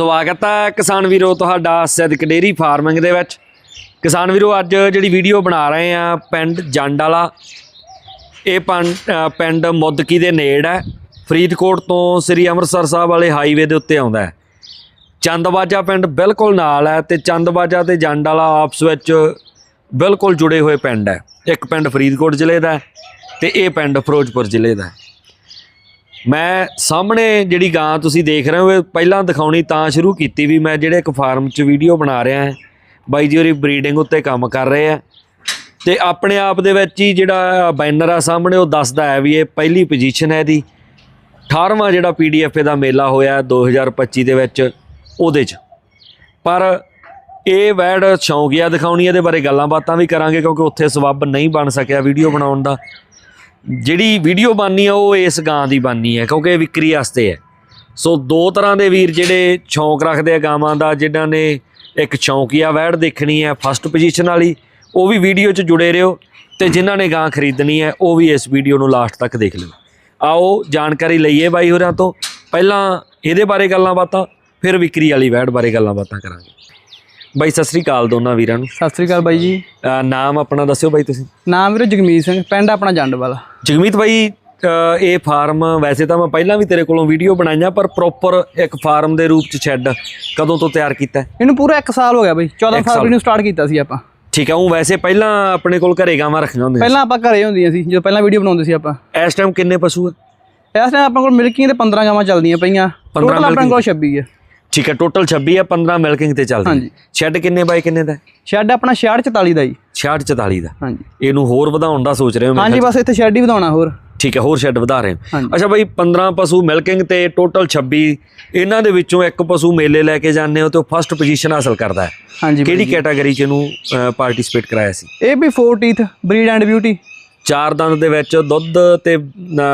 ਸਵਾਗਤ ਹੈ ਕਿਸਾਨ ਵੀਰੋ ਤੁਹਾਡਾ ਸਿੱਧਕ ਡੇਰੀ ਫਾਰਮਿੰਗ ਦੇ ਵਿੱਚ। ਕਿਸਾਨ ਵੀਰੋ, ਅੱਜ ਜਿਹੜੀ ਵੀਡੀਓ ਬਣਾ ਰਹੇ ਆ ਪਿੰਡ ਜੰਡ ਵਾਲਾ ਇਹ ਪਿੰਡ ਮੁੱਦਕੀ ਦੇ ਨੇੜ ਹੈ। ਫਰੀਦਕੋਟ ਤੋਂ ਸ੍ਰੀ ਅੰਮ੍ਰਿਤਸਰ ਸਾਹਿਬ ਵਾਲੇ ਹਾਈਵੇ ਦੇ ਉੱਤੇ ਆਉਂਦਾ ਹੈ। ਚੰਦਬਾਜਾ ਪਿੰਡ ਬਿਲਕੁਲ ਨਾਲ ਹੈ ਤੇ ਚੰਦਬਾਜਾ ਤੇ ਜੰਡ ਵਾਲਾ ਆਪਸ ਵਿੱਚ ਬਿਲਕੁਲ ਜੁੜੇ ਹੋਏ ਪਿੰਡ ਹੈ। ਇੱਕ ਪਿੰਡ ਫਰੀਦਕੋਟ ਜ਼ਿਲ੍ਹੇ ਦਾ ਹੈ ਤੇ ਇਹ ਪਿੰਡ ਫਿਰੋਜ਼ਪੁਰ ਜ਼ਿਲ੍ਹੇ ਦਾ ਹੈ। ਮੈਂ ਸਾਹਮਣੇ ਜਿਹੜੀ ਗਾਂ ਤੁਸੀਂ ਦੇਖ ਰਹੇ ਹੋ, ਇਹ ਪਹਿਲਾਂ ਦਿਖਾਉਣੀ ਤਾਂ ਸ਼ੁਰੂ ਕੀਤੀ ਵੀ ਮੈਂ ਜਿਹੜੇ ਇੱਕ ਫਾਰਮ 'ਚ ਵੀਡੀਓ ਬਣਾ ਰਿਹਾ ਹਾਂ। ਬਾਈ ਜੀ ਹੋਰੀ ਬਰੀਡਿੰਗ ਉੱਤੇ ਕੰਮ ਕਰ ਰਹੇ ਆ। ਤੇ ਆਪਣੇ ਆਪ ਦੇ ਵਿੱਚ ਹੀ ਜਿਹੜਾ ਬੈਨਰ ਆ ਸਾਹਮਣੇ, ਉਹ ਦੱਸਦਾ ਹੈ ਵੀ ਇਹ ਪਹਿਲੀ ਪੋਜੀਸ਼ਨ ਹੈ ਇਹਦੀ। 18ਵਾਂ ਜਿਹੜਾ ਪੀਡੀਐਫ ਦਾ ਮੇਲਾ ਹੋਇਆ 2025 ਦੇ ਵਿੱਚ, ਉਹਦੇ 'ਚ। ਪਰ ਇਹ ਵੈਡ ਸ਼ੌਂਕੀਆ ਦਿਖਾਉਣੀ, ਇਹਦੇ ਬਾਰੇ ਗੱਲਾਂ ਬਾਤਾਂ ਵੀ ਕਰਾਂਗੇ, ਕਿਉਂਕਿ ਉੱਥੇ ਸਬੱਬ ਨਹੀਂ ਬਣ ਸਕਿਆ ਵੀਡੀਓ ਬਣਾਉਣ ਦਾ। ਜਿਹੜੀ ਵੀਡੀਓ ਬਾਨੀ ਆ, ਉਹ ਇਸ ਗਾਂ ਦੀ ਬਾਨੀ ਹੈ ਕਿਉਂਕਿ ਇਹ ਵਿਕਰੀ ਵਾਸਤੇ ਹੈ ਸੋ ਦੋ ਤਰ੍ਹਾਂ ਦੇ ਵੀਰ ਜਿਹੜੇ ਸ਼ੌਂਕ ਰੱਖਦੇ ਆ ਗਾਵਾਂ ਦਾ, ਜਿਨ੍ਹਾਂ ਨੇ ਇੱਕ ਸ਼ੌਂਕੀਆ ਵੈੜ ਦੇਖਣੀ ਹੈ ਫਸਟ ਪੋਜੀਸ਼ਨ ਵਾਲੀ, ਉਹ ਵੀ ਵੀਡੀਓ 'ਚ ਜੁੜੇ ਰਹੋ ਤੇ ਜਿਨ੍ਹਾਂ ਨੇ ਗਾਂ ਖਰੀਦਣੀ ਹੈ ਉਹ ਵੀ ਇਸ ਵੀਡੀਓ ਨੂੰ ਲਾਸਟ ਤੱਕ ਦੇਖ ਲਿਓ। ਆਓ, ਜਾਣਕਾਰੀ ਲਈਏ ਬਾਈ ਹੋਰਾਂ ਤੋਂ। ਪਹਿਲਾਂ ਇਹਦੇ ਬਾਰੇ ਗੱਲਾਂ ਬਾਤਾਂ, ਫਿਰ ਵਿਕਰੀ ਵਾਲੀ ਵੈੜ ਬਾਰੇ ਗੱਲਾਂ ਬਾਤਾਂ ਕਰਾਂਗੇ। ਬਾਈ ਸਤਿ ਸ੍ਰੀ ਅਕਾਲ ਦੋਨਾਂ ਵੀਰਾਂ ਨੂੰ। ਸਤਿ ਸ੍ਰੀ ਅਕਾਲ ਬਾਈ ਜੀ। ਅਹ ਨਾਮ ਆਪਣਾ ਦੱਸਿਓ ਬਾਈ ਤੁਸੀਂ। ਨਾਮ ਵੀਰੇ ਜਗਮੀਤ ਸਿੰਘ ਪਿੰਡ ਆਪਣਾ ਜੰਡ ਵਾਲਾ ਜਗਮੀਤ ਅ, ਇਹ ਫਾਰਮ ਵੈਸੇ ਤਾਂ ਮੈਂ ਪਹਿਲਾਂ ਵੀ ਤੇਰੇ ਕੋਲੋਂ ਵੀਡੀਓ ਬਣਾਈਆਂ ਪਰ ਪ੍ਰੋਪਰ ਇੱਕ ਫਾਰਮ ਦੇ ਰੂਪ ਚ ਸ਼ੈੱਡ ਕਦੋਂ ਤੋਂ ਤਿਆਰ ਕੀਤਾ? ਹੈ? ਇਹਨੂੰ ਪੂਰਾ 1 ਸਾਲ ਹੋ ਗਿਆ ਬਾਈ 14 ਫਰਵਰੀ ਨੂੰ ਸਟਾਰਟ ਕੀਤਾ ਸੀ ਆਪਾਂ। ਠੀਕ ਹੈ ਉਹ ਵੈਸੇ ਪਹਿਲਾਂ ਆਪਣੇ ਕੋਲ ਘਰੇ ਗਾਵਾਂ ਰੱਖੀਆਂ ਹੁੰਦੀਆਂ ਪਹਿਲਾਂ ਆਪਾਂ ਘਰੇ ਹੁੰਦੀਆਂ ਸੀ ਜਦੋਂ ਪਹਿਲਾਂ ਵੀਡੀਓ ਬਣਾਉਂਦੇ ਸੀ ਆਪਾਂ। ਸੀ। ਇਸ ਟਾਈਮ ਕਿੰਨੇ ਪਸ਼ੂ ਹੈ ਇਸ ਟਾਈਮ ਆਪਣੇ ਕੋਲ ਮਿਲਕਿੰਗ ਦੇ 15 ਗਾਵਾਂ ਚੱਲਦੀਆਂ ਪਈਆਂ ਟੋਟਲ ਆਪਣੇ ਕੋਲ 26 ਹੈ ਠੀਕ ਹੈ ਟੋਟਲ 26 ਹੈ 15 ਮਿਲਕਿੰਗ ਤੇ ਚੱਲਦੀ ਹਾਂਜੀ। ਸ਼ੈੱਡ ਕਿੰਨੇ ਬਾਈ ਕਿੰਨੇ ਦਾ? ਸ਼ੈੱਡ ਆਪਣਾ 6644 ਦਾ ਜੀ। 66 44 ਦਾ। ਹਾਂਜੀ। ਇਹਨੂੰ ਹੋਰ ਵਧਾਉਣ ਦਾ ਸੋਚ ਰਹੇ ਹੋ ਹਾਂਜੀ ਬਸ ਇੱਥੇ ਸ਼ੈੱਡ ਹੀ ਵਧਾਉਣਾ ਹੋਰ। ਠੀਕ ਹੈ ਹੋਰ ਸ਼ੈੱਡ ਵਧਾ ਰਹੇ ਹੋ। ਅੱਛਾ ਬਾਈ 15 ਪਸ਼ੂ ਮਿਲਕਿੰਗ ਤੇ ਟੋਟਲ 26 ਇਹਨਾਂ ਦੇ ਵਿੱਚੋਂ ਇੱਕ ਪਸ਼ੂ ਮੇਲੇ ਲੈ ਕੇ ਜਾਂਦੇ ਹੋ ਤੇ ਉਹ ਫਸਟ ਪੋਜੀਸ਼ਨ ਹਾਸਲ ਕਰਦਾ ਹੈ। ਹਾਂਜੀ ਕਿਹੜੀ। ਕੈਟਾਗਰੀ ਚ ਇਹਨੂੰ ਪਾਰਟਿਸਿਪੇਟ ਕਰਾਇਆ ਸੀ? ਇਹ ਵੀ 4 ਟੀਥ ਬਰੀਡ ਐਂਡ ਬਿਊਟੀ ਚਾਰ ਦੰਦ ਦੇ ਵਿੱਚ ਦੁੱਧ ਤੇ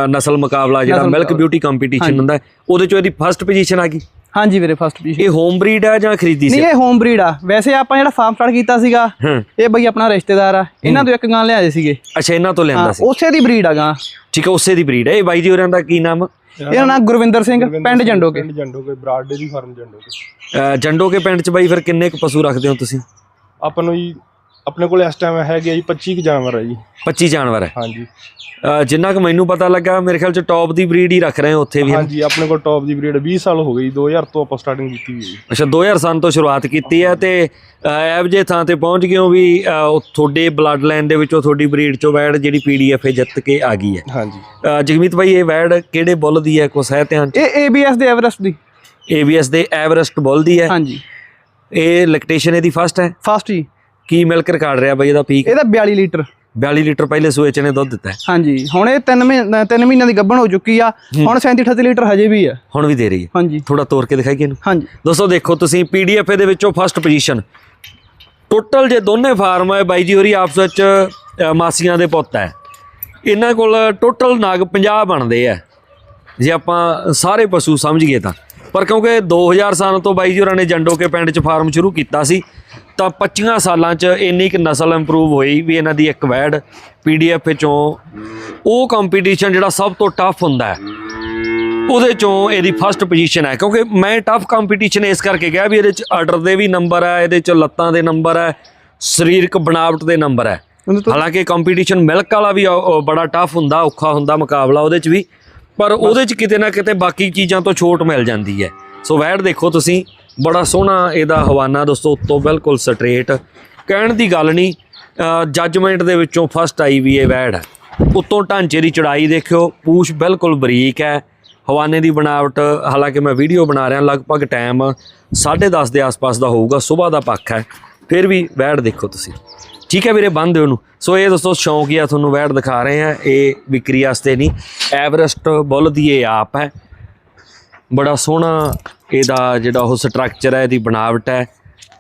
ਨਸਲ ਮੁਕਾਬਲਾ ਜਿਹੜਾ ਮਿਲਕ। ਬਿਊਟੀ ਕੰਪੀਟੀਸ਼ਨ ਹੁੰਦਾ ਉਹਦੇ ਚੋਂ ਇਹਦੀ ਫਸਟ ਪੋਜੀਸ਼ਨ ਆ ਗਈ। ਹਾਂਜੀ ਵੀਰੇ ਫਸਟ ਪੋਜੀਸ਼ਨ ਇਹ ਹੋਮ ਬਰੀਡ ਹੈ ਜਾਂ ਖਰੀਦੀ ਸੀ? ਨਹੀਂ ਇਹ ਹੋਮ ਬਰੀਡ ਆ। ਵੈਸੇ ਆਪਾਂ ਜਿਹੜਾ ਫਾਰਮ ਸਟਾਰਟ ਕੀਤਾ ਸੀਗਾ ਇਹ ਬਈ ਆਪਣਾ ਰਿਸ਼ਤੇਦਾਰ ਆ। ਇਹਨਾਂ ਤੋਂ ਇੱਕ ਗਾਂ ਲਿਆਏ ਸੀਗੇ। ਅੱਛਾ ਇਹਨਾਂ ਤੋਂ ਲਿਆਂਦਾ ਸੀ। ਉਸੇ ਦੀ ਬਰੀਡ ਆ ਗਾਂ। ਠੀਕ ਹੈ ਉਸੇ ਦੀ ਬਰੀਡ ਹੈ ਇਹ ਬਾਈ ਜੀ ਹੋਰਾਂ ਦਾ ਕੀ ਨਾਮ? ਇਹਦਾ ਨਾਮ ਗੁਰਵਿੰਦਰ ਸਿੰਘ ਪਿੰਡ ਜੰਡੋਕੇ ਪਿੰਡ Jandoke Brar dairy farm Jandoke. ਅਹ ਜੰਡੋ ਕੇ ਪਿੰਡ ਚ ਬਾਈ ਫਿਰ ਕਿੰਨੇ ਕੁ ਪਸ਼ੂ ਰੱਖਦੇ ਹੋ ਤੁਸੀਂ? ਆਪਾਂ ਨੂੰ ਜੀ ਆਪਣੇ ਕੋਲ ਇਸ ਟਾਈਮ ਹੈਗੇ ਆ ਜੀ 25 ਕੁ ਜਾਨਵਰ ਆ ਜੀ। 25 ਜਾਨਵਰ ਹੈ ਹਾਂਜੀ। ਜਿੰਨਾ ਕੁ ਮੈਨੂੰ ਪਤਾ ਲੱਗਾ ਮੇਰੇ ਖਿਆਲ ਚ ਟੌਪ ਦੀ ਬਰੀਡ ਹੀ ਰੱਖ ਰਹੇ ਹੋ ਉੱਥੇ ਵੀ? ਹਾਂਜੀ ਆਪਣੇ ਕੋਲ ਟੌਪ ਦੀ ਬਰੀਡ 20 ਸਾਲ ਹੋ ਜੀ 2000 ਤੋਂ ਆਪਾਂ ਸਟਾਰਟਿੰਗ ਕੀਤੀ ਹੋਈ ਹੈ। ਜੀ ਅੱਛਾ 2000 ਸਾਲ ਤੋਂ ਸ਼ੁਰੂਆਤ ਕੀਤੀ ਹੈ ਤੇ ਐਵ ਜੇ ਥਾਂ ਤੇ ਪਹੁੰਚ ਗਏ ਹੋ ਵੀ ਉਹ ਤੁਹਾਡੇ ਬਲੱਡ ਲਾਈਨ ਦੇ ਵਿੱਚੋਂ ਤੁਹਾਡੀ ਬਰੀਡ ਚੋਂ ਵੈੜ ਜਿਹੜੀ ਪੀਡੀਐਫ ਜਿੱਤ ਕੇ ਆ ਗਈ ਹੈ। ਹਾਂਜੀ। ਜਗਮੀਤ ਭਾਈ ਇਹ ਵੈੜ ਕਿਹੜੇ ਬੁੱਲ ਦੀ ਹੈ? ਕੁਛ ਹੈ ਧਿਆਨ ਚ? ਇਹ ABS ਦੇ ਐਵਰੈਸਟ ਦੀ। ਏਬੀਐਸ ਦੇ ਐਵਰੈਸਟ ਬੁੱਲ ਦੀ ਹੈ। ਹਾਂਜੀ। ਇਹ ਲੈਕਟੇਸ਼ਨ ਇਹਦੀ ਫਸਟ ਹੈ? ਫਸਟ ਜੀ ਕੀ ਮਿਲਕ ਰਿਕਾਰਡ ਰਿਹਾ ਬਾਈ ਇਹਦਾ ਪੀਕ ਇਹਦਾ 42 ਲੀਟਰ। 42 ਲੀਟਰ ਪਹਿਲੇ ਸੂਏ ਚ ਨੇ ਦੁੱਧ ਦਿੱਤਾ ਹਾਂਜੀ ਹੁਣ ਇਹ 3 ਮਹੀਨੇ 3 ਮਹੀਨਿਆਂ ਦੀ ਗੱਭਣ ਹੋ ਚੁੱਕੀ ਆ। ਹੁਣ 37 38 ਲੀਟਰ ਹਜੇ ਵੀ ਆ। ਹੁਣ ਵੀ ਦੇ ਰਹੀ ਹੈ। ਹਾਂਜੀ। ਥੋੜਾ ਤੋੜ ਕੇ ਦਿਖਾਈਏ ਇਹਨੂੰ। ਹਾਂਜੀ। ਦੋਸਤੋ ਦੇਖੋ ਤੁਸੀਂ ਪੀਡੀਐਫ ਦੇ ਵਿੱਚੋਂ ਫਸਟ ਪੋਜੀਸ਼ਨ ਟੋਟਲ ਜੇ ਦੋਨੇ ਫਾਰਮ ਹੈ ਬਾਈ ਜੀ ਹੋਰੀ ਆਪਸ ਵਿੱਚ ਮਾਸੀਆਂ ਦੇ ਪੁੱਤ ਹੈ। ਇਹਨਾਂ ਕੋਲ ਟੋਟਲ ਨਾਗ 50 ਬਣਦੇ ਆ। ਜੇ ਆਪਾਂ ਸਾਰੇ ਪਸ਼ੂ ਸਮਝੀਏ ਤਾਂ। ਪਰ ਕਿਉਂਕਿ 2000 ਸਾਲ ਤੋਂ ਬਾਈ ਜੀ ਹੋਰਾਂ ਨੇ ਜੰਡੋ ਕੇ ਪਿੰਡ 'ਚ ਫਾਰਮ ਸ਼ੁਰੂ ਕੀਤਾ ਸੀ ਤਾਂ 25 ਸਾਲਾਂ 'ਚ ਇੰਨੀ ਕਿ ਨਸਲ ਇੰਪਰੂਵ ਹੋਈ ਵੀ ਇਹਨਾਂ ਦੀ ਇੱਕ ਵੈੜ ਪੀਡੀਐਫ ਚੋਂ ਉਹ ਕੰਪੀਟੀਸ਼ਨ ਜਿਹੜਾ ਸਭ ਤੋਂ ਟਫ ਹੁੰਦਾ ਹੈ ਉਹਦੇ ਚੋਂ ਇਹਦੀ ਫਸਟ ਪੋਜੀਸ਼ਨ ਹੈ। ਕਿਉਂਕਿ ਮੈਂ ਟਫ ਕੰਪੀਟੀਸ਼ਨ ਇਸ ਕਰਕੇ ਗਿਆ ਵੀ ਇਹਦੇ ਚ ਆਰਡਰ ਦੇ ਵੀ ਨੰਬਰ ਹੈ ਇਹਦੇ ਚ ਲੱਤਾਂ ਦੇ ਨੰਬਰ ਹੈ ਸਰੀਰਕ ਬਣਾਵਟ ਦੇ ਨੰਬਰ ਹੈ। ਹਾਲਾਂਕਿ ਕੰਪੀਟੀਸ਼ਨ ਮਿਲਕ ਵਾਲਾ ਵੀ ਬੜਾ ਟਫ ਹੁੰਦਾ ਔਖਾ ਹੁੰਦਾ ਮੁਕਾਬਲਾ ਉਹਦੇ ਚ ਵੀ। ਪਰ ਉਹਦੇ ਚ ਕਿਤੇ ਨਾ ਕਿਤੇ ਬਾਕੀ ਚੀਜ਼ਾਂ ਤੋਂ ਛੋਟ ਮਿਲ ਜਾਂਦੀ ਹੈ। ਸੋ ਵੈੜ ਦੇਖੋ ਤੁਸੀਂ, ਬੜਾ ਸੋਹਣਾ ਇਹਦਾ ਹਵਾਨਾ ਦੋਸਤੋ, ਉੱਤੋਂ ਬਿਲਕੁਲ ਸਟ੍ਰੇਟ ਕਹਿਣ ਦੀ ਗੱਲ ਨਹੀਂ ਜੱਜਮੈਂਟ ਦੇ ਵਿੱਚੋਂ ਫਸਟ ਆਈ ਵੀ ਇਹ ਵੈੜ। ਹੈ ਉੱਤੋਂ ਢਾਂਚੇ ਦੀ ਚੜਾਈ ਦੇਖਿਓ, ਪੂਛ ਬਿਲਕੁਲ ਬਰੀਕ ਹੈ। ਹਵਾਨੇ ਦੀ ਬਣਾਵਟ, ਹਾਲਾਂਕਿ ਮੈਂ ਵੀਡੀਓ ਬਣਾ ਰਿਹਾ, ਲਗਭਗ ਟਾਈਮ 10:30 ਦੇ ਆਸ-ਪਾਸ ਦਾ ਹੋਊਗਾ, ਸਵੇਰ ਦਾ ਪੱਖ ਹੈ। ਫਿਰ ਵੀ ਵੈੜ ਦੇਖੋ ਤੁਸੀਂ। ਠੀਕ ਹੈ ਵੀਰੇ ਬੰਦ ਦਿਓ ਨੂੰ ਸੋ ਇਹ ਦੋਸਤੋ ਸ਼ੌਂਕ ਹੀ ਆ ਤੁਹਾਨੂੰ ਵੈੜ ਦਿਖਾ ਰਹੇ ਆ ਇਹ ਵਿਕਰੀ ਵਾਸਤੇ ਨਹੀਂ, ਐਵਰੈਸਟ ਬੁੱਲ ਦੀ ਇਹ ਆਪ ਹੈ। ਬੜਾ ਸੋਹਣਾ ਇਹਦਾ ਜਿਹੜਾ ਉਹ ਸਟਰਕਚਰ ਹੈ, ਇਹਦੀ ਬਣਾਵਟ ਹੈ।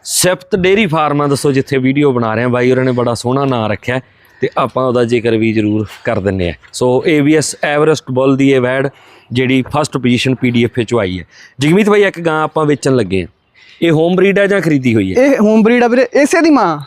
ਸਿਫਤ ਡੇਰੀ ਫਾਰਮ ਆ ਦੱਸੋ, ਜਿੱਥੇ ਵੀਡੀਓ ਬਣਾ ਰਹੇ ਆ ਬਾਈ ਉਹਨਾਂ ਨੇ ਬੜਾ ਸੋਹਣਾ ਨਾਂ ਰੱਖਿਆ ਹੈ ਤੇ ਆਪਾਂ ਉਹਦਾ ਜ਼ਿਕਰ ਵੀ ਜ਼ਰੂਰ ਕਰ ਦਿੰਨੇ ਆ ਸੋ AVS ਐਵਰੈਸਟ ਬੁੱਲ ਦੀ ਇਹ ਵੈੜ ਜਿਹੜੀ ਫਸਟ ਪੋਜੀਸ਼ਨ ਪੀਡੀਐਫ ਵਿੱਚ ਆਈ ਹੈ। ਜਗਮੀਤ ਬਾਈ, ਇੱਕ ਗਾਂ ਆਪਾਂ ਵੇਚਣ ਲੱਗੇ ਆ ਇਹ ਹੋਮ ਬਰੀਡ ਹੈ ਜਾਂ ਖਰੀਦੀ ਹੋਈ ਹੈ? ਇਹ ਹੋਮ ਬਰੀਡ ਆ ਵੀਰੇ, ਇਸੇ ਦੀ ਮਾਂ।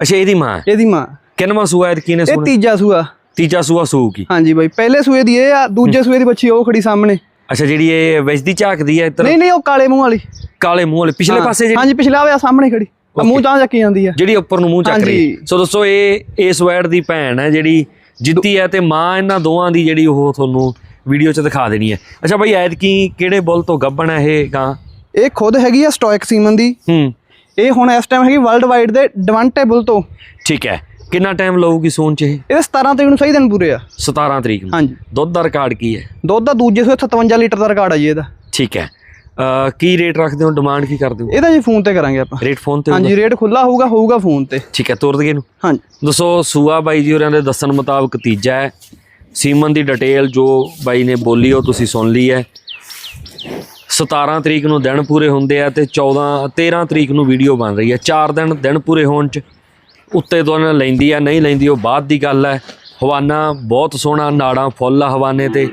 ਅੱਛਾ ਇਹਦੀ ਮਾਂ ਇਹਦੀ ਮਾਂ। ਕਿੰਨਵਾਂ ਸੂਆ ਹੈ ਕਿਹਨੇ ਇਹ ਸੂਣਾ ਤੀਜਾ ਸੂਆ। ਤੀਜਾ ਸੂਆ ਸੂਗੀ। ਹਾਂਜੀ ਬਾਈ ਪਹਿਲੇ ਸੂਏ ਦੀ ਇਹ ਆ ਦੂਜੇ ਸੂਏ ਦੀ ਬੱਚੀ ਉਹ ਖੜੀ ਸਾਹਮਣੇ। ਅੱਛਾ ਜਿਹੜੀ ਇਹ ਵਜਦੀ ਝਾਕਦੀ ਹੈ ਇੱਧਰ? ਨਹੀਂ ਨਹੀਂ ਉਹ ਕਾਲੇ ਮੂੰਹ ਵਾਲੀ। ਕਾਲੇ ਮੂੰਹ ਵਾਲੇ ਪਿਛਲੇ ਹਾਂ, ਪਾਸੇ ਜਿਹੜੀ ਹਾਂਜੀ ਪਿਛਲਾ ਵੇ ਸਾਹਮਣੇ ਖੜੀ। ਆਹ ਮੂੰਹ ਤਾਂ ਚੱਕੀ ਜਾਂਦੀ ਆ। ਜਿਹੜੀ ਉੱਪਰ ਨੂੰ ਮੂੰਹ ਚੱਕ ਰਹੀ। ਹਾਂਜੀ। ਸੋ ਦੋਸਤੋ ਇਹ ਇਸ ਵੈਡ ਦੀ ਭੈਣ ਹੈ ਜਿਹੜੀ ਜਿੱਤੀ ਹੈ ਤੇ ਮਾਂ ਇਹਨਾਂ ਦੋਵਾਂ ਦੀ ਜਿਹੜੀ ਉਹ ਤੁਹਾਨੂੰ ਵੀਡੀਓ 'ਚ ਦਿਖਾ ਦੇਣੀ ਹੈ। ਅੱਛਾ ਭਾਈ ਐਤਕੀ ਕਿਹੜੇ ਬੁੱਲ ਤੋਂ ਗੱਬਣ ਹੈ ਇਹ ਗਾਂ? ਇਹ ਖੁਦ ਹੈਗੀ ਆ ਸਟੋਇਕ ਸੀਮਨ ਦੀ। ਹੂੰ। ਇਹ ਹੁਣ ਇਸ ਟਾਈਮ ਹੈਗੀ ਵਰਲਡ ਵਾਈਡ ਦੇ ਡਿਵੰਟੇਬਲ ਤੋਂ। ਠੀਕ ਹੈ। ਕਿੰਨਾ ਟਾਈਮ ਲਊਗੀ ਸੂਣ 'ਚ ਇਹ? ਇਹਦੇ 17 ਤਰੀਕ ਨੂੰ ਸਹੀ ਦਿਨ ਪੂਰੇ ਆ। 17 ਤਰੀਕ ਨੂੰ। ਹਾਂਜੀ। ਦੁੱਧ ਦਾ ਰਿਕਾਰਡ ਕੀ ਹੈ? ਦੁੱਧ ਦਾ ਦੂਜੇ ਸੂਏ 57 ਲੀਟਰ ਦਾ ਰਿਕਾਰਡ ਆ ਜੀ ਇਹਦਾ। ਠੀਕ ਹੈ। ਕੀ ਰੇਟ ਰੱਖਦੇ ਹੋ? ਡਿਮਾਂਡ ਕੀ ਕਰਦੇ ਹੋ? ਇਹਦਾ ਜੀ ਫੋਨ ਤੇ ਕਰਾਂਗੇ ਆਪਾਂ। ਰੇਟ ਫੋਨ ਤੇ? ਹਾਂਜੀ ਰੇਟ ਖੁੱਲਾ ਹੋਊਗਾ ਹੋਊਗਾ ਫੋਨ ਤੇ। ਠੀਕ ਹੈ ਤੋਰ ਦਈਏ ਇਹਨੂੰ। ਹਾਂਜੀ। ਦੱਸੋ ਸੂਆ ਬਾਈ ਜੀ ਹੋਰਾਂ ਦੇ ਦੱਸਣ ਮੁਤਾਬਕ ਤੀਜਾ ਹੈ। ਸੀਮਨ ਦੀ ਡਿਟੇਲ ਜੋ ਬਾਈ ਨੇ ਬੋਲੀ ਉਹ ਤੁਸੀਂ ਸੁਣ ਲਈ ਹੈ। 17 ਤਰੀਕ ਨੂੰ ਦਿਨ ਪੂਰੇ ਹੁੰਦੇ ਆ ਤੇ 14 13 ਤਰੀਕ ਨੂੰ ਵੀਡੀਓ ਬਣ ਰਹੀ ਹੈ 4 ਦਿਨ ਦਿਨ ਪੂਰੇ ਹੋਣ ਚ ਉੱਤੇ ਦੋਨਾਂ ਲੈਂਦੀ ਆ, ਨਹੀਂ ਲੈਂਦੀ, ਉਹ ਬਾਅਦ ਦੀ ਗੱਲ ਹੈ ਹਵਾਨਾ ਬਹੁਤ ਸੋਹਣਾ, ਨਾੜਾਂ ਫੁੱਲ ਆ ਹਵਾਨੇ ਤੇ।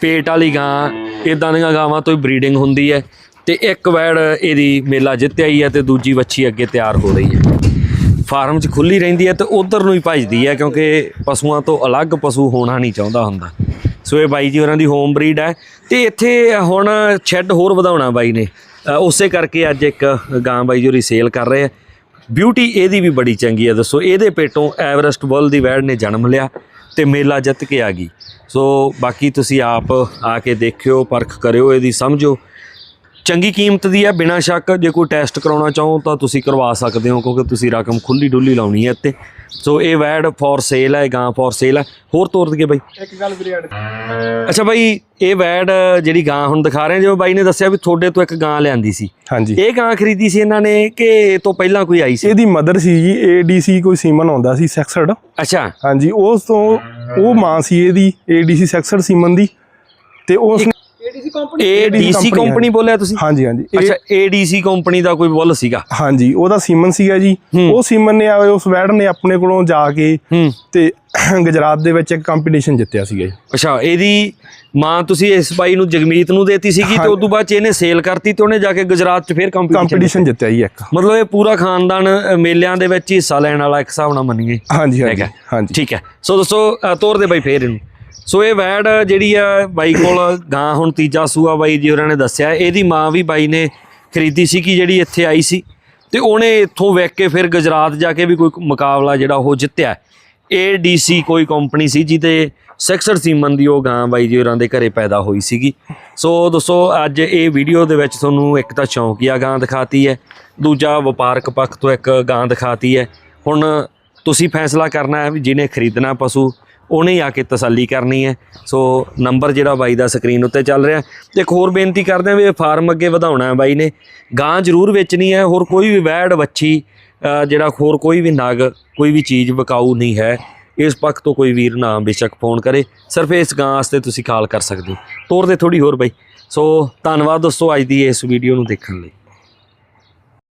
ਪੇਟ ਵਾਲੀ ਗਾਂ ਇਦਾਂ ਦੀਆਂ ਗਾਵਾਂ ਤੋਂ ਹੀ ਬਰੀਡਿੰਗ ਹੁੰਦੀ ਹੈ ਤੇ ਇੱਕ ਵੈੜ ਇਹਦੀ ਮੇਲਾ ਜਿੱਤਿਆ ਹੀ ਹੈ ਤੇ ਦੂਜੀ ਵੱਛੀ ਅੱਗੇ ਤਿਆਰ ਹੋ ਰਹੀ ਹੈ ਫਾਰਮ 'ਚ ਖੁੱਲੀ ਰਹਿੰਦੀ ਹੈ ਤੇ ਉਧਰ ਨੂੰ ਹੀ ਭਜਦੀ ਹੈ ਕਿਉਂਕਿ ਪਸ਼ੂਆਂ ਤੋਂ ਅਲੱਗ ਪਸ਼ੂ ਹੋਣਾ ਨਹੀਂ ਚਾਹੁੰਦਾ ਹੁੰਦਾ। ਸੋ ਇਹ ਬਾਈ ਜੀ ਉਹਨਾਂ ਦੀ ਹੋਮ ਬਰੀਡ ਹੈ ਤੇ ਇੱਥੇ ਹੁਣ ਸ਼ੈੱਡ ਹੋਰ ਵਧਾਉਣਾ ਬਾਈ ਨੇ। ਉਸੇ ਕਰਕੇ ਅੱਜ ਇੱਕ ਗਾਂ ਬਾਈ ਜੀ ਹੋਰੀ ਸੇਲ ਕਰ ਰਹੇ ਆ। ਬਿਊਟੀ ਇਹਦੀ ਵੀ ਬੜੀ ਚੰਗੀ ਹੈ ਦੱਸੋ। ਇਹਦੇ ਪੇਟੋਂ ਐਵਰੈਸਟ ਬੁੱਲ ਦੀ ਵੈੜ ਨੇ ਜਨਮ ਲਿਆ ਤੇ ਮੇਲਾ ਜਿੱਤ ਕੇ ਆ ਗਈ। ਸੋ ਬਾਕੀ ਤੁਸੀਂ ਆਪ ਆ ਕੇ ਦੇਖਿਓ, ਪਰਖ ਕਰਿਓ, ਇਹਦੀ ਸਮਝੋ। ਚੰਗੀ ਕੀਮਤ ਦੀ ਹੈ ਬਿਨਾਂ ਸ਼ੱਕ ਜੇ ਕੋਈ ਟੈਸਟ ਕਰਾਉਣਾ ਚਾਹੋ ਤਾਂ ਤੁਸੀਂ ਕਰਵਾ ਸਕਦੇ ਹੋ ਕਿਉਂਕਿ ਤੁਸੀਂ ਰਕਮ ਖੁੱਲੀ ਡੁੱਲੀ ਲਾਉਣੀ ਹੈ ਇੱਥੇ। ਸੋ ਇਹ ਵੈਡ ਫॉर ਸੇਲ ਹੈ ਗਾਂ ਫॉर ਸੇਲ ਹੈ। ਹੋਰ ਤੋਰ ਦਈਏ ਬਾਈ। ਇੱਕ ਗੱਲ ਵੀਰੇ ਐਡ ਅੱਛਾ ਬਾਈ ਇਹ ਵੈਡ ਜਿਹੜੀ ਗਾਂ ਹੁਣ ਦਿਖਾ ਰਹੇ ਜਿਵੇਂ ਬਾਈ ਨੇ ਦੱਸਿਆ ਵੀ ਤੁਹਾਡੇ ਤੋਂ ਇੱਕ ਗਾਂ ਲਿਆਂਦੀ ਸੀ। ਹਾਂਜੀ। ਇਹ ਗਾਂ ਖਰੀਦੀ ਸੀ ਇਹਨਾਂ ਨੇ ਕਿ ਇਹ ਤੋਂ ਪਹਿਲਾਂ ਕੋਈ ਆਈ ਸੀ? ਇਹਦੀ ਮਦਰ ਸੀ ਜੀ ਏਡੀਸੀ ਕੋਈ ਸੀਮਨ ਆਉਂਦਾ ਸੀ ਸੈਕਸਡ ਅੱਛਾ। ਹਾਂਜੀ ਉਸ ਤੋਂ ਉਹ ਮਾਂ ਸੀ ਇਹਦੀ ਏਡੀਸੀ ਸੈਕਸਡ ਸੀਮਨ ਦੀ। ਤੇ ਉਸ ਕੰਪਨੀ ਏਡੀਸੀ ਕੰਪਨੀ। ਬੋਲਿਆ ਤੁਸੀਂ? ਹਾਂਜੀ ਹਾਂਜੀ। ਅੱਛਾ ਏਡੀਸੀ ਕੰਪਨੀ ਦਾ ਕੋਈ ਬੁੱਲ ਸੀਗਾ? ਹਾਂਜੀ ਉਹਦਾ ਸੀਮਨ ਸੀਗਾ ਜੀ। ਉਹ ਸੀਮਨ ਨੇ ਆਏ ਉਸ ਵੈੜ ਨੇ ਆਪਣੇ ਕੋਲੋਂ ਜਾ ਕੇ ਤੇ ਗੁਜਰਾਤ ਦੇ ਵਿੱਚ ਇੱਕ ਕੰਪੀਟੀਸ਼ਨ ਜਿੱਤਿਆ ਸੀਗਾ ਜੀ। ਅੱਛਾ ਇਹਦੀ ਮਾਂ ਤੁਸੀਂ ਇਸ ਬਾਈ ਨੂੰ ਜਗਮੀਤ ਨੂੰ ਦੇਤੀ ਸੀਗੀ ਤੇ ਉਸ ਤੋਂ ਬਾਅਦ ਚ ਇਹਨੇ ਸੇਲ ਕਰਤੀ ਤੇ ਉਹਨੇ ਜਾ ਕੇ ਗੁਜਰਾਤ ਚ ਫਿਰ ਕੰਪੀਟੀਸ਼ਨ ਜਿੱਤਿਆ। ਜੀ ਇੱਕ। ਮਤਲਬ ਇਹ ਪੂਰਾ ਖਾਨਦਾਨ ਮੇਲਿਆਂ ਦੇ ਵਿੱਚ ਹਿੱਸਾ ਲੈਣ ਵਾਲਾ ਇੱਕ ਹਿਸਾਬ ਨਾਲ ਮੰਨੀਏ ਹਾਂਜੀ ਹਾਂਜੀ। ਠੀਕ ਹੈ। ਸੋ ਦੋਸਤੋ ਤੋਰ ਦੇ ਬਾਈ ਫੇਰ ਇਹਨੂੰ। ਸੋ ਇਹ ਵੈੜ ਜਿਹੜੀ ਆ ਬਾਈ ਕੋਲ ਗਾਂ ਹੁਣ ਤੀਜਾ ਸੂਆ ਬਾਈ ਜੀ ਉਹਨਾਂ ਨੇ ਦੱਸਿਆ। ਇਹਦੀ ਮਾਂ ਵੀ ਬਾਈ ਨੇ ਖਰੀਦੀ ਸੀ ਕਿ ਜਿਹੜੀ ਇੱਥੇ ਆਈ ਸੀ। ਤੇ ਉਹਨੇ ਇੱਥੋਂ ਵੇਖ ਕੇ ਫਿਰ ਗੁਜਰਾਤ ਜਾ ਕੇ ਵੀ ਕੋਈ ਮੁਕਾਬਲਾ ਜਿਹੜਾ ਉਹ ਜਿੱਤਿਆ। ਏਡੀਸੀ ਕੋਈ ਕੰਪਨੀ ਸੀ ਜਿਹਦੇ ਸੈਕਸਰ ਸੀਮਨ ਦੀ ਉਹ ਗਾਂ ਬਾਈ ਜੀ ਹੋਰਾਂ ਦੇ ਘਰੇ ਪੈਦਾ ਹੋਈ ਸੀਗੀ। ਸੋ ਦੋਸਤੋ ਅੱਜ ਇਹ ਵੀਡੀਓ ਦੇ ਵਿੱਚ ਤੁਹਾਨੂੰ ਇੱਕ ਤਾਂ ਸ਼ੌਂਕੀਆ ਗਾਂ ਦਿਖਾਤੀ ਹੈ। ਦੂਜਾ ਵਪਾਰਕ ਪੱਖ ਤੋਂ ਇੱਕ ਗਾਂ ਦਿਖਾਤੀ ਹੈ। ਹੁਣ ਤੁਸੀਂ ਫੈਸਲਾ ਕਰਨਾ ਹੈ ਵੀ ਜਿਹਨੇ ਖਰੀਦਣਾ ਪਸ਼ੂ ਉਹਨੇ ਆ ਕੇ ਤਸੱਲੀ ਕਰਨੀ ਹੈ। ਸੋ ਨੰਬਰ ਜਿਹੜਾ ਬਾਈ ਦਾ ਸਕਰੀਨ ਉੱਤੇ ਚੱਲ ਰਿਹਾ। ਤੇ ਇੱਕ ਹੋਰ ਬੇਨਤੀ ਕਰਦੇ ਹਾਂ ਵੀ ਇਹ ਫਾਰਮ ਅੱਗੇ ਵਧਾਉਣਾ ਹੈ ਬਾਈ ਨੇ। ਗਾਂ ਜ਼ਰੂਰ ਵੇਚਣੀ ਹੈ, ਹੋਰ ਕੋਈ ਵੀ ਵੈੜ, ਵੱਛੀ ਜਿਹੜਾ ਹੋਰ ਕੋਈ ਵੀ ਨਗ, ਕੋਈ ਵੀ ਚੀਜ਼ ਵਿਕਾਊ ਨਹੀਂ ਹੈ। ਇਸ ਪੱਖ ਤੋਂ ਕੋਈ ਵੀਰ ਨਾ ਬੇਸ਼ੱਕ ਫੋਨ ਕਰੇ। ਸਿਰਫ ਇਸ ਗਾਂ ਵਾਸਤੇ ਤੁਸੀਂ ਕਾਲ ਕਰ ਸਕਦੇ ਹੋ। ਤੋਰ ਦੇ ਥੋੜੀ ਹੋਰ ਬਾਈ। ਸੋ ਧੰਨਵਾਦ ਦੋਸਤੋ ਅੱਜ ਦੀ ਇਸ ਵੀਡੀਓ ਨੂੰ ਦੇਖਣ ਲਈ।